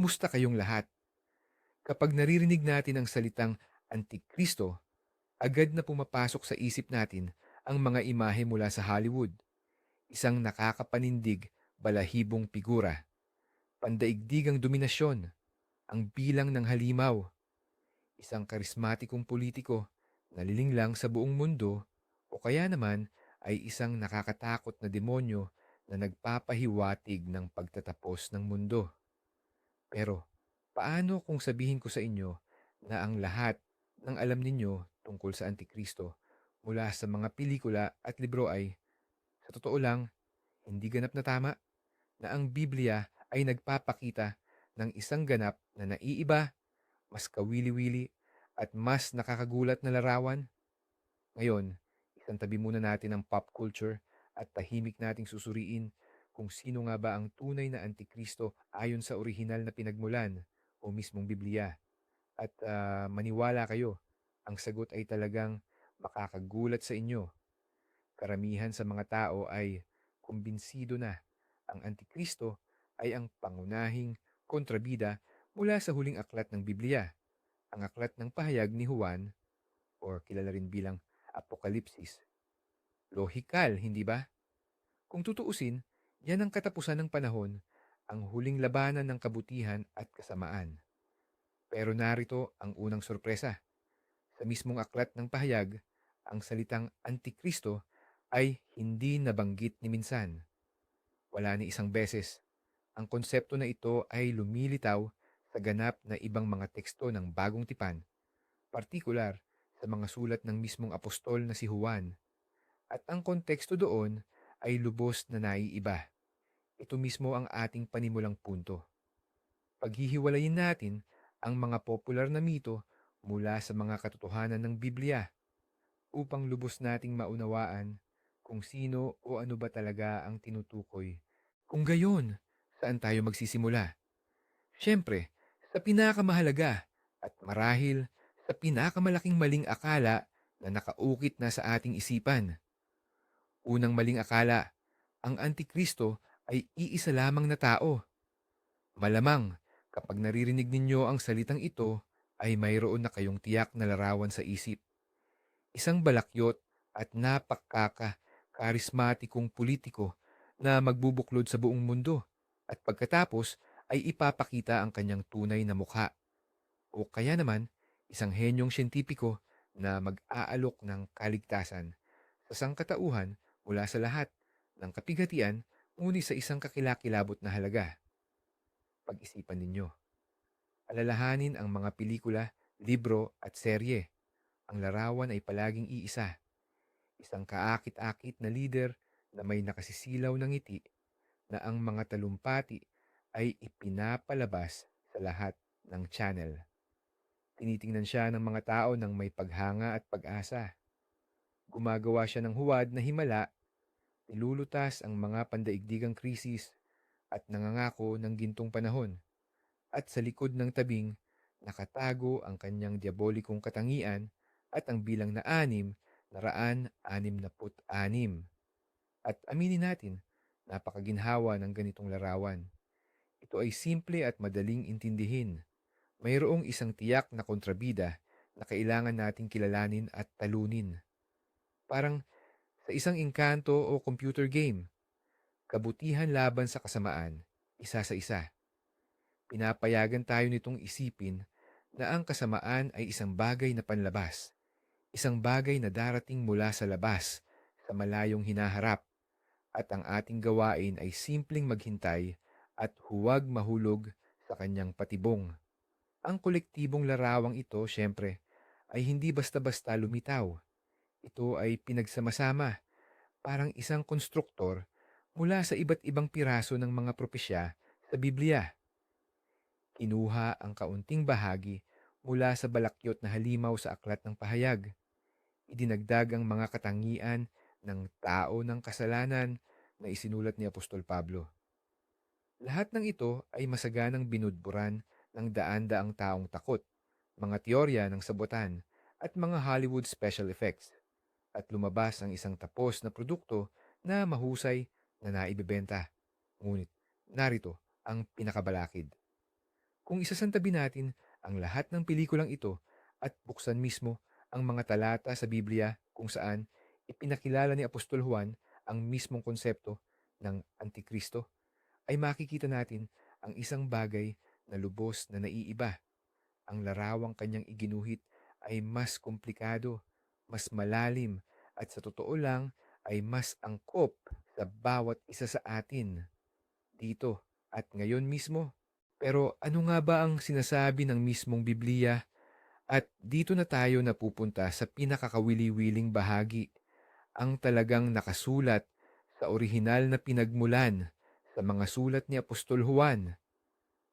Kumusta kayong lahat? Kapag naririnig natin ang salitang Antikristo, agad na pumapasok sa isip natin ang mga imahe mula sa Hollywood. Isang nakakapanindig, balahibong figura. Pandaigdigang dominasyon, ang bilang ng halimaw. Isang karismatikong politiko na lilinglang sa buong mundo o kaya naman ay isang nakakatakot na demonyo na nagpapahiwatig ng pagtatapos ng mundo. Pero paano kung sabihin ko sa inyo na ang lahat ng alam ninyo tungkol sa Antikristo mula sa mga pelikula at libro ay, sa totoo lang, hindi ganap na tama na ang Biblia ay nagpapakita ng isang ganap na naiiba, mas kawili-wili, at mas nakakagulat na larawan? Ngayon, isang tabi muna natin ang pop culture at tahimik nating susuriin kung sino nga ba ang tunay na Antikristo ayon sa orihinal na pinagmulan o mismong Biblia. At ah, maniwala kayo, ang sagot ay talagang makakagulat sa inyo. Karamihan sa mga tao ay kumbinsido na ang Antikristo ay ang pangunahing kontrabida mula sa huling aklat ng Biblia, ang aklat ng pahayag ni Juan or kilala rin bilang Apokalipsis. Lohikal, hindi ba? Kung tutuusin, yan ang katapusan ng panahon, ang huling labanan ng kabutihan at kasamaan. Pero narito ang unang sorpresa. Sa mismong aklat ng pahayag, ang salitang Antikristo ay hindi nabanggit ni minsan. Wala ni isang beses. Ang konsepto na ito ay lumilitaw sa ganap na ibang mga teksto ng bagong tipan, partikular sa mga sulat ng mismong apostol na si Juan. At ang konteksto doon ay lubos na naiiba. Ito mismo ang ating panimulang punto. Paghihiwalayin natin ang mga popular na mito mula sa mga katotohanan ng Biblia upang lubos nating maunawaan kung sino o ano ba talaga ang tinutukoy. Kung gayon, saan tayo magsisimula? Siyempre, sa pinakamahalaga at marahil sa pinakamalaking maling akala na nakaukit na sa ating isipan. Unang maling akala, ang Antikristo ay iisa lamang na tao. Malamang, kapag naririnig ninyo ang salitang ito, ay mayroon na kayong tiyak na larawan sa isip. Isang balakyot at napakaka karismatikong politiko na magbubuklod sa buong mundo at pagkatapos ay ipapakita ang kanyang tunay na mukha. O kaya naman, isang henyong siyentipiko na mag-aalok ng kaligtasan sa sangkatauhan mula sa lahat ng kapighatian ngunit sa isang kakilakilabot na halaga. Pag-isipan ninyo. Alalahanin ang mga pelikula, libro at serye. Ang larawan ay palaging iisa. Isang kaakit-akit na leader na may nakasisilaw ng ngiti na ang mga talumpati ay ipinapalabas sa lahat ng channel. Tinitingnan siya ng mga tao ng may paghanga at pag-asa. Gumagawa siya ng huwad na himala, nilulutas ang mga pandaigdigang krisis at nangangako ng gintong panahon. At sa likod ng tabing, nakatago ang kanyang diabolikong katangian at ang bilang na anim, naraan anim na put anim. At aminin natin, napakaginhawa ng ganitong larawan. Ito ay simple at madaling intindihin. Mayroong isang tiyak na kontrabida na kailangan nating kilalanin at talunin. Parang sa isang engkanto o computer game, kabutihan laban sa kasamaan, isa sa isa. Pinapayagan tayo nitong isipin na ang kasamaan ay isang bagay na panlabas, isang bagay na darating mula sa labas, sa malayong hinaharap, at ang ating gawain ay simpleng maghintay at huwag mahulog sa kanyang patibong. Ang kolektibong larawang ito, syempre, ay hindi basta-basta lumitaw. Ito ay pinagsama-sama, parang isang konstruktor mula sa iba't ibang piraso ng mga propesya sa Biblia. Kinuha ang kaunting bahagi mula sa balakyot na halimaw sa aklat ng pahayag. Idinagdag ang mga katangian ng tao ng kasalanan na isinulat ni Apostol Pablo. Lahat ng ito ay masaganang binudburan ng daan-daang taong takot, mga teorya ng sabotan, at mga Hollywood special effects. At lumabas ang isang tapos na produkto na mahusay na naibibenta. Ngunit narito ang pinakabalakid. Kung isasantabi natin ang lahat ng pelikulang ito at buksan mismo ang mga talata sa Biblia kung saan ipinakilala ni Apostol Juan ang mismong konsepto ng Antikristo, ay makikita natin ang isang bagay na lubos na naiiba. Ang larawang kanyang iginuhit ay mas komplikado, mas malalim, at sa totoo lang ay mas angkop sa bawat isa sa atin dito at ngayon mismo. Pero ano nga ba ang sinasabi ng mismong Biblia? At dito na tayo napupunta sa pinakakawili-wiling bahagi, ang talagang nakasulat sa orihinal na pinagmulan sa mga sulat ni Apostol Juan.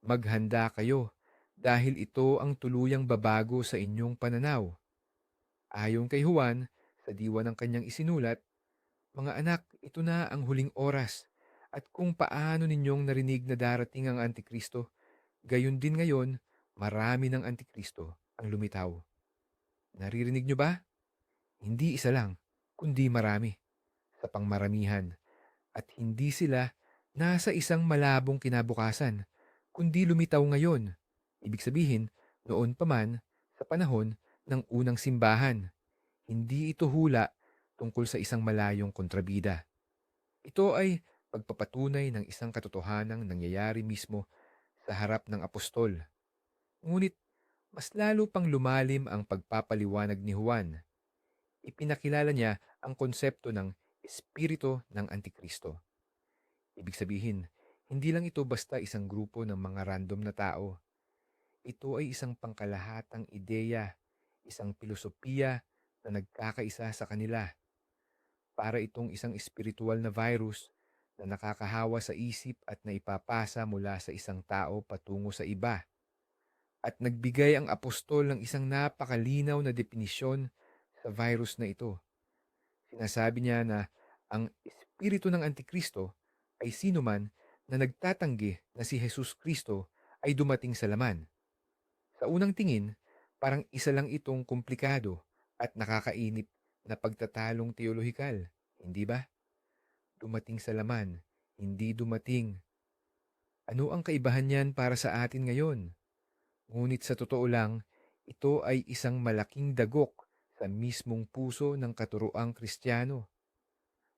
Maghanda kayo dahil ito ang tuluyang babago sa inyong pananaw. Ayon kay Juan, sa diwa ng kanyang isinulat, Mga anak, ito na ang huling oras at kung paano ninyong narinig na darating ang Antikristo, gayon din ngayon, marami ng Antikristo ang lumitaw. Naririnig nyo ba? Hindi isa lang, kundi marami, sa pangmaramihan. At hindi sila nasa isang malabong kinabukasan, kundi lumitaw ngayon. Ibig sabihin, noon pa man, sa panahon ng unang simbahan. Hindi ito hula tungkol sa isang malayong kontrabida. Ito ay pagpapatunay ng isang katotohanang nangyayari mismo sa harap ng apostol. Ngunit mas lalo pang lumalim ang pagpapaliwanag ni Juan. Ipinakilala niya ang konsepto ng espiritu ng Antikristo. Ibig sabihin, hindi lang ito basta isang grupo ng mga random na tao. Ito ay isang pangkalahatang ideya, isang filosofiya na nagkakaisa sa kanila. Para itong isang espiritual na virus na nakakahawa sa isip at naipapasa mula sa isang tao patungo sa iba. At nagbigay ang apostol ng isang napakalinaw na definisyon sa virus na ito. Sinasabi niya na ang espiritu ng Antikristo ay sino man na nagtatanggi na si Jesus Kristo ay dumating sa laman. Sa unang tingin, parang isa lang itong komplikado at nakakainip na pagtatalong teolohikal, hindi ba? Dumating sa laman, hindi dumating. Ano ang kaibahan niyan para sa atin ngayon? Ngunit sa totoo lang, ito ay isang malaking dagok sa mismong puso ng katuroang Kristiyano.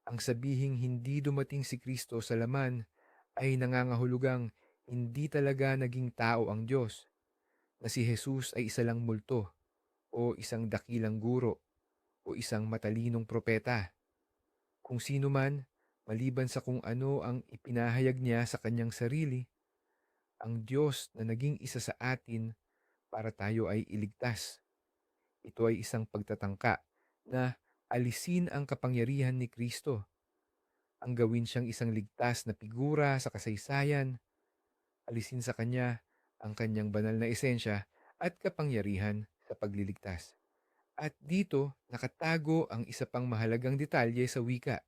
Ang sabihing hindi dumating si Kristo sa laman ay nangangahulugang hindi talaga naging tao ang Diyos, na si Jesus ay isa lang multo, o isang dakilang guro, o isang matalinong propeta. Kung sino man, maliban sa kung ano ang ipinahayag niya sa kanyang sarili, ang Diyos na naging isa sa atin para tayo ay iligtas. Ito ay isang pagtatangka na alisin ang kapangyarihan ni Kristo. Ang gawin siyang isang ligtas na figura sa kasaysayan, alisin sa kanya ang kanyang banal na esensya at kapangyarihan sa pagliligtas. At dito nakatago ang isa pang mahalagang detalye sa wika.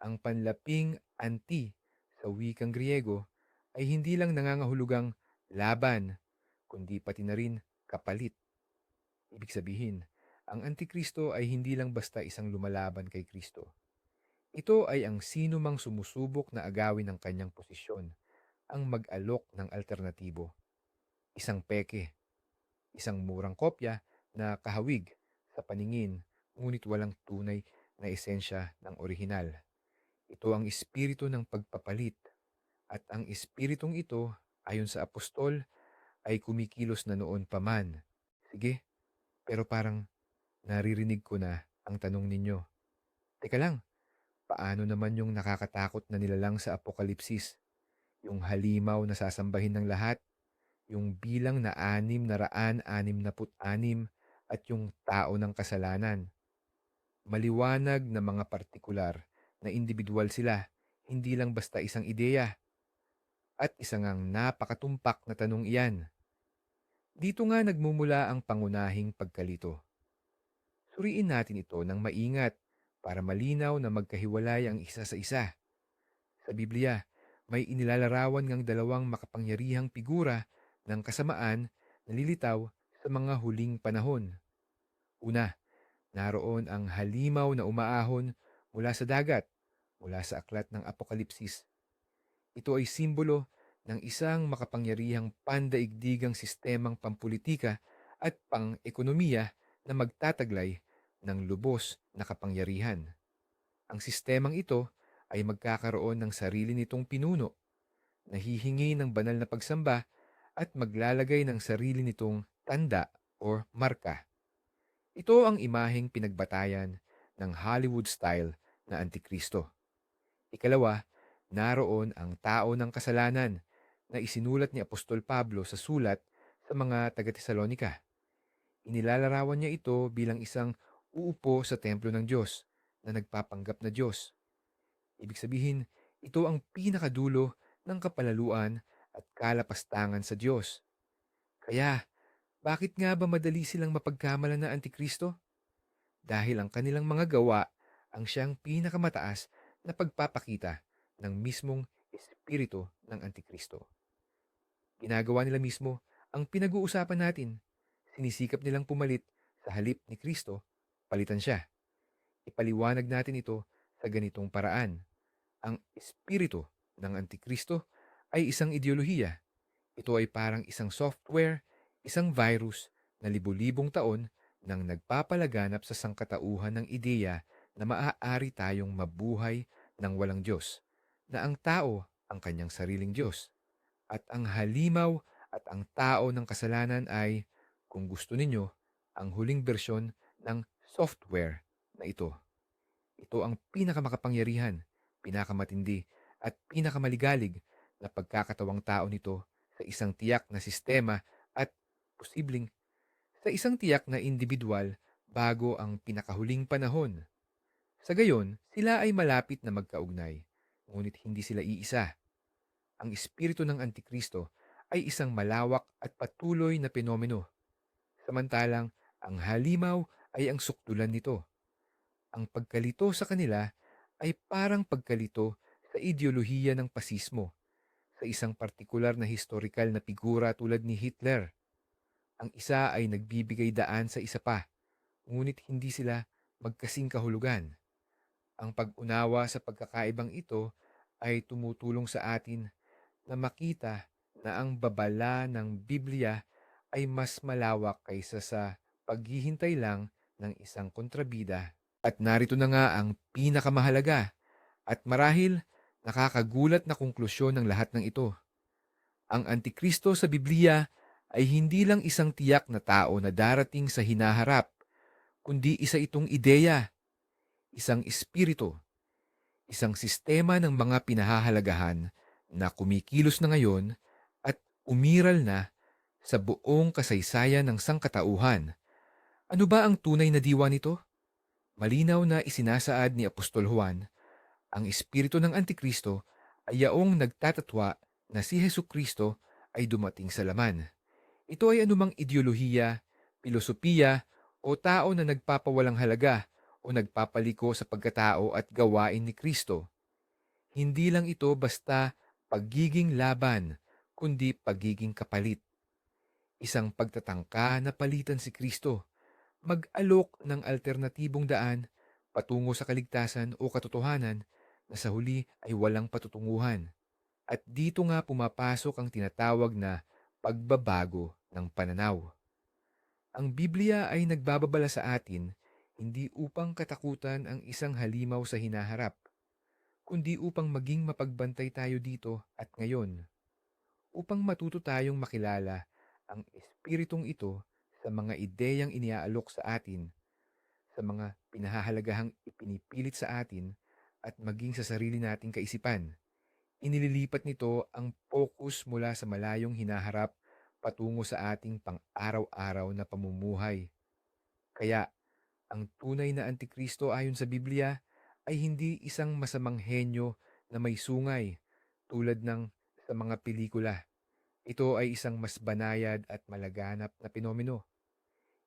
Ang panlaping anti sa wikang Griego ay hindi lang nangangahulugang laban, kundi pati na rin kapalit. Ibig sabihin, ang Antikristo ay hindi lang basta isang lumalaban kay Kristo. Ito ay ang sino mang sumusubok na agawin ng kanyang posisyon, ang mag-alok ng alternatibo. Isang peke, isang murang kopya na kahawig sa paningin ngunit walang tunay na esensya ng orihinal. Ito ang espiritu ng pagpapalit at ang espiritong ito ayon sa apostol ay kumikilos na noon pa man. Sige, pero parang naririnig ko na ang tanong ninyo. Teka lang, paano naman yung nakakatakot na nilalang sa Apokalipsis? Yung halimaw na sasambahin ng lahat? Yung bilang na anim na raan anim na put-anim at yung tao ng kasalanan? Maliwanag na mga partikular na individual sila, hindi lang basta isang ideya. At isang ang napakatumpak na tanong iyan. Dito nga nagmumula ang pangunahing pagkalito. Suriin natin ito ng maingat para malinaw na magkahiwalay ang isa sa isa. Sa Biblia, may inilalarawan ngang dalawang makapangyarihang figura ng kasamaan na lilitaw sa mga huling panahon. Una, naroon ang halimaw na umaahon mula sa dagat, mula sa aklat ng Apokalipsis. Ito ay simbolo ng isang makapangyarihang pandaigdigang sistemang pampulitika at pang-ekonomiya na magtataglay ng lubos na kapangyarihan. Ang sistemang ito ay magkakaroon ng sarili nitong pinuno, nahihingi ng banal na pagsamba at maglalagay ng sarili nitong tanda or marka. Ito ang imaheng pinagbatayan ng Hollywood style na Antikristo. Ikalawa, naroon ang tao ng kasalanan na isinulat ni Apostol Pablo sa sulat sa mga taga-Tesalonika. Inilalarawan niya ito bilang isang uupo sa templo ng Diyos na nagpapanggap na Diyos. Ibig sabihin, ito ang pinakadulo ng kapalaluan at kalapastangan sa Diyos. Kaya, bakit nga ba madali silang mapagkamalan na Antikristo? Dahil ang kanilang mga gawa ang siyang pinakamataas na pagpapakita ng mismong espiritu ng Antikristo. Ginagawa nila mismo ang pinag-uusapan natin. Sinisikap nilang pumalit sa halip ni Kristo, palitan siya. Ipaliwanag natin ito sa ganitong paraan. Ang espiritu ng Antikristo ay isang ideolohiya. Ito ay parang isang software, isang virus na libu-libong taon nang nagpapalaganap sa sangkatauhan ng ideya na maaari tayong mabuhay ng walang Diyos, na ang tao ang kanyang sariling Diyos, at ang halimaw at ang tao ng kasalanan ay, kung gusto ninyo, ang huling bersyon ng software na ito. Ito ang pinakamakapangyarihan, pinakamatindi, at pinakamaligalig na pagkakatawang tao nito sa isang tiyak na sistema at posibleng sa isang tiyak na individual bago ang pinakahuling panahon. Sa gayon, sila ay malapit na magkaugnay, ngunit hindi sila iisa. Ang espiritu ng Antikristo ay isang malawak at patuloy na penomeno. Samantalang, ang halimaw ay ang sukdulan nito. Ang pagkalito sa kanila ay parang pagkalito sa ideolohiya ng pasismo sa isang partikular na historikal na figura tulad ni Hitler. Ang isa ay nagbibigay daan sa isa pa, ngunit hindi sila magkasing kahulugan. Ang pag-unawa sa pagkakaibang ito ay tumutulong sa atin na makita na ang babala ng Biblia ay mas malawak kaysa sa paghihintay lang ng isang kontrabida. At narito na nga ang pinakamahalaga at marahil nakakagulat na konklusyon ng lahat ng ito. Ang Antikristo sa Biblia ay hindi lang isang tiyak na tao na darating sa hinaharap, kundi isa itong ideya, isang espiritu, isang sistema ng mga pinahahalagahan na kumikilos na ngayon at umiral na sa buong kasaysayan ng sangkatauhan. Ano ba ang tunay na diwa nito? Malinaw na isinasaad ni Apostol Juan, ang espiritu ng Antikristo ay yaong nagtatatwa na si Heso Kristo ay dumating sa laman. Ito ay anumang ideolohiya, filosofiya o tao na nagpapawalang halaga o nagpapaliko sa pagkatao at gawain ni Kristo. Hindi lang ito basta pagiging laban, kundi pagiging kapalit. Isang pagtatangka na palitan si Kristo, mag-alok ng alternatibong daan patungo sa kaligtasan o katotohanan na sa huli ay walang patutunguhan. At dito nga pumapasok ang tinatawag na pagbabago ng pananaw. Ang Biblia ay nagbababala sa atin hindi upang katakutan ang isang halimaw sa hinaharap, kundi upang maging mapagbantay tayo dito at ngayon, upang matuto tayong makilala ang espiritong ito sa mga ideyang iniaalok sa atin, sa mga pinahahalagahang ipinipilit sa atin, at maging sa sarili nating kaisipan. Inililipat nito ang focus mula sa malayong hinaharap patungo sa ating pang-araw-araw na pamumuhay. Kaya, ang tunay na Antikristo ayon sa Biblia ay hindi isang masamang henyo na may sungay tulad ng sa mga pelikula. Ito ay isang mas banayad at malaganap na pinomeno.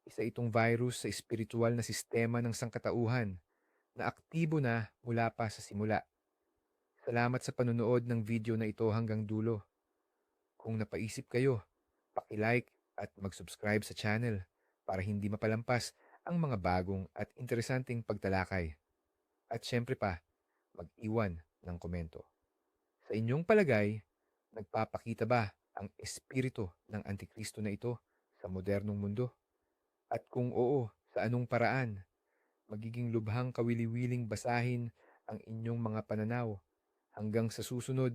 Isa itong virus sa espiritual na sistema ng sangkatauhan na aktibo na mula pa sa simula. Salamat sa panonood ng video na ito hanggang dulo. Kung napaisip kayo, paki-like at mag-subscribe sa channel para hindi mapalampas ang mga bagong at interesanteng pagtalakay. At syempre pa, mag-iwan ng komento. Sa inyong palagay, Nagpapakita ba ang espiritu ng Antikristo na ito sa modernong mundo? At kung oo, sa anong paraan? Magiging lubhang kawili-wiling basahin ang inyong mga pananaw. Hanggang sa susunod,